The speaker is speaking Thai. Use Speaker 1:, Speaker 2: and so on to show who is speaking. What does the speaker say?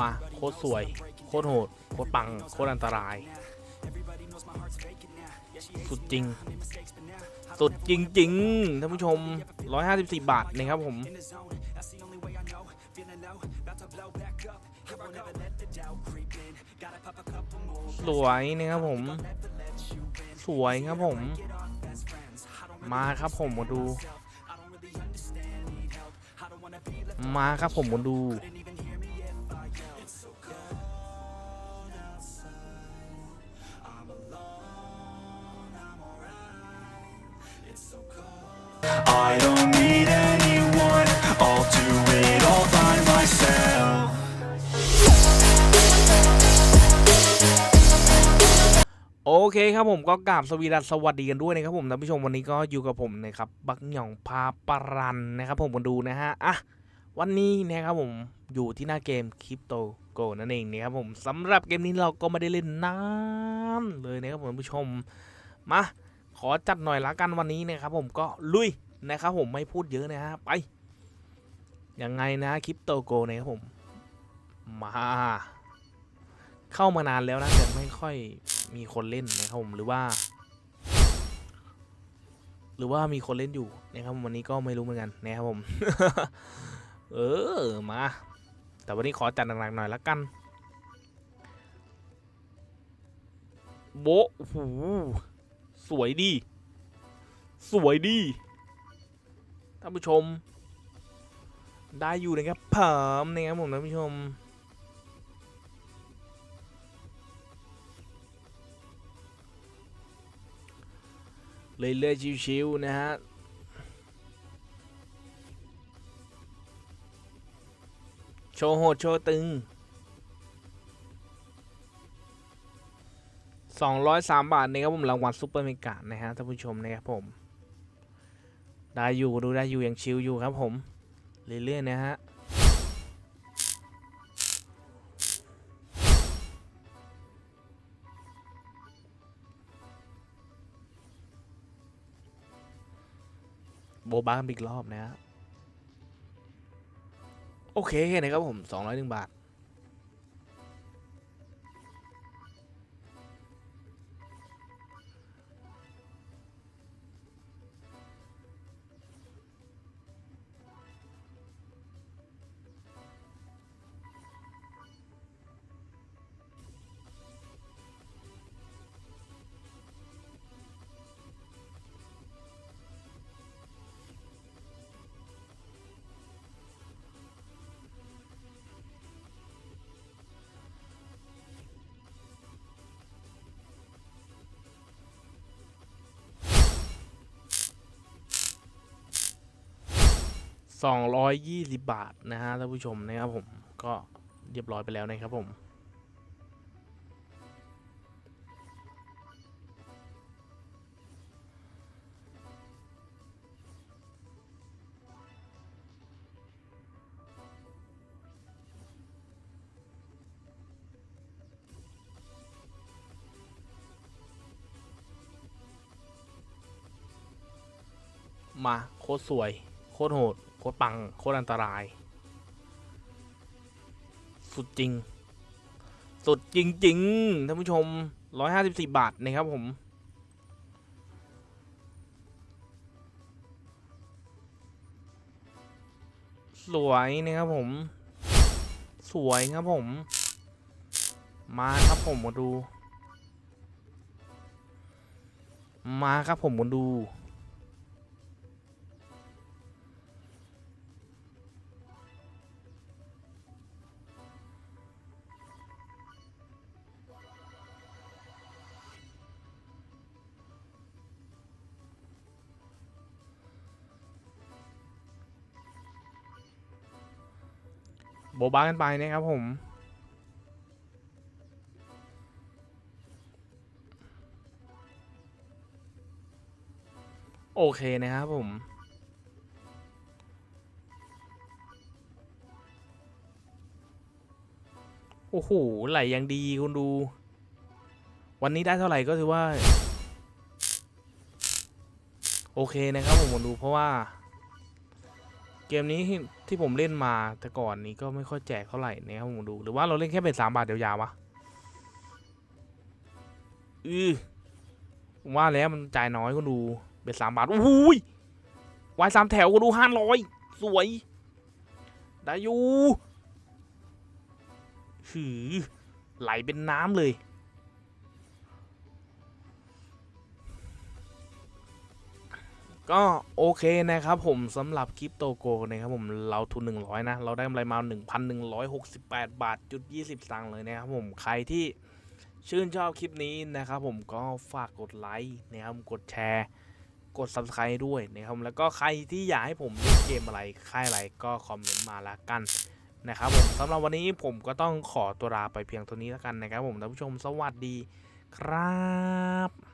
Speaker 1: มาโคตรสวย โคตรโหด โคตรปัง โคตรอันตราย สุดจริง สุดจริงๆท่านผู้ชม 154 บาทนะครับผม สวยนะครับผม สวยครับผม มาครับผมมาดู มาครับผมมาดู
Speaker 2: I don't need anyone, I'll do it all by myself.
Speaker 1: โอเคครับผมก็กราบสวีดัสสวัสดีกันด้วยนะครับผมท่านผู้ชมวันนี้ก็อยู่กับผมนะครับบักหย่องพาปรันนะครับผมมาดูนะฮะอะวันนี้นะครับผมอยู่ที่หน้าเกมคริปโตโกนั่นเองนะครับผมสำหรับเกมนี้เราก็ไม่ได้เล่นนานเลยนะครับผมท่านผู้ชมมาขอจัดหน่อยละกันวันนี้นะครับผมก็ลุย นะครับผมไม่พูดเยอะนะฮะไปยังไงนะคริปโตโกนะครับผม มา เข้ามานานแล้วนะแต่ไม่ค่อยมีคนเล่นนะครับผมหรือว่า หรือว่ามีคนเล่นอยู่นะครับวันนี้ก็ไม่รู้เหมือนกันนะครับผม เออมา แต่วันนี้ขอจัดหนักๆหน่อยละกัน โบะโอ้โหสวยดี สวยดี ท่านผู้ชม ได้อยู่นะครับเพิ่มนะครับผมท่านผู้ชมเรื่อยๆชิวๆนะฮะโชว์โหดโชว์ตึง 203 บาทนะครับผมรางวัลซุปเปอร์เมกานะฮะท่านผู้ชมนะครับผม ได้อยู่ดูได้อยู่อย่างชิลอยู่ครับผม เรื่อยๆนะฮะโบบ้ากันอีกรอบนะฮะโอเคนะครับผม 201 บาท 220 บาทนะฮะท่านผู้ชมนะครับผมก็เรียบร้อยไปแล้วนะครับผมมาโคตรสวย โคตรโหด คตรปังโคตรอันตราย สุดจริง สุดจริงๆท่านผู้ชม 154 บาทนะครับผมสวยนะครับผม สวยครับผม มาครับผมมาดู มาครับผมมาดู โบบ้ากันไปนะครับผมโอเคนะครับผม โอ้โห ไหลยังดีคุณดู วันนี้ได้เท่าไหร่ก็ถือว่า โอเคนะครับผมมดูเพราะว่า เกมนี้ที่ผมเล่นมาแต่ก่อนนี้ก็ไม่ค่อยแจกเท่าไหร่นะครับผมดูหรือว่าเราเล่นแค่เป็นสามบาทยวยาววะอือผมว่าแล้วมันจ่ายน้อยก็ดูเป็นสามบาทโอ้ยวายสามแถวก็ดูห้าร้อยสวย ได้อยู่หือไหลเป็นน้ำเลย ก็โอเคนะครับผมสำหรับคริปโตโกนะครับผมเราทุน 100 นะ เราได้กำไรมา 1,168 บาทจุด20สตางค์เลยนะครับผมใครที่ชื่นชอบคลิปนี้นะครับผมก็ฝากกดไลค์นะครับกดแชร์ กด subscribe ด้วยนะครับแล้วก็ใครที่อยากให้ผมเล่นเกมอะไรค่ายอะไรก็คอมเมนต์มาละกันนะครับผมสำหรับวันนี้ผมก็ต้องขอตัวลาไปเพียงเท่านี้แล้วกันนะครับผมท่านผู้ชมสวัสดีครับ